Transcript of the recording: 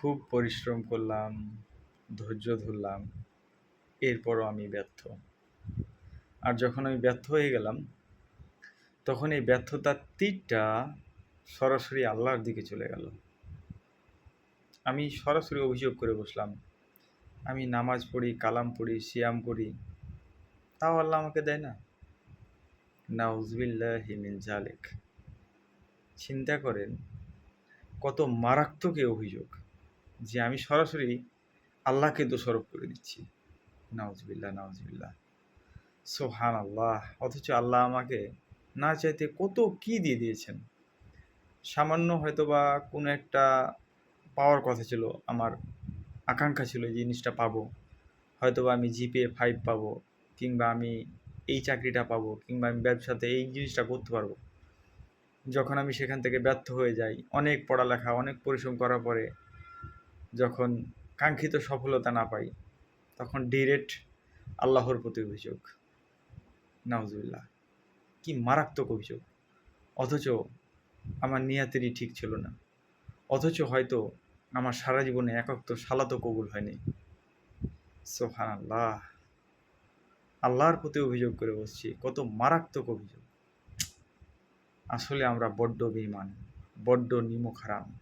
খুব পরিশ্রম করলাম, ধৈর্য ধরলাম, এরপরও আমি ব্যর্থ। আর যখন আমি ব্যর্থ হয়ে গেলাম, তখন এই ব্যর্থতার তীরটা সরাসরি আল্লাহর দিকে চলে গেল। আমি সরাসরি অভিযোগ করে বসলাম, আমি নামাজ পড়ি, কালাম পড়ি, সিয়াম করি, তাও আল্লাহ আমাকে দেয় না। নাউজবিল্লাহ মিন জালেক। চিন্তা করেন, কত মারাত্মক অভিযোগ। যে আমি সরাসরি আল্লাহকে দোষারোপ করে দিচ্ছি। নাউজবিল্লাহ নাউজবিল্লাহ। সোহান আল্লাহ অথচ আল্লাহ আমাকে না চাইতে কত কি দিয়ে দিয়েছেন? সামান্য হয়তো বা কোনো একটা পাওয়ার কথা ছিল, আমার আকাঙ্ক্ষা ছিল এই জিনিসটা পাবো। হয়তো বা আমি জিপে ফাইভ পাবো, কিংবা আমি এই চাকরিটা পাবো, কিংবা আমি ব্যবসাতে এই জিনিসটা করতে পারব। যখন আমি সেখান থেকে ব্যর্থ হয়ে যাই, অনেক পড়ালেখা, অনেক পরিশ্রম করার পরে যখন কাঙ্ক্ষিত সফলতা না পাই, তখন ডিরেক্ট আল্লাহর প্রতি অভিযোগ। নাউজুবিল্লাহ। কি মারাত্মক অভিযোগ। অথচ আমার নিয়াতেরই ঠিক ছিল না। অথচ হয়তো আমার সারা জীবনে একক তো সালাতো কবুল হয়নি। সোহান আল্লাহ আল্লাহর প্রতি অভিযোগ করে বসছি, কত মারাত্মক অভিযোগ। আসলে আমরা বড্ড বেইমান বড্ড নিমক হারাম।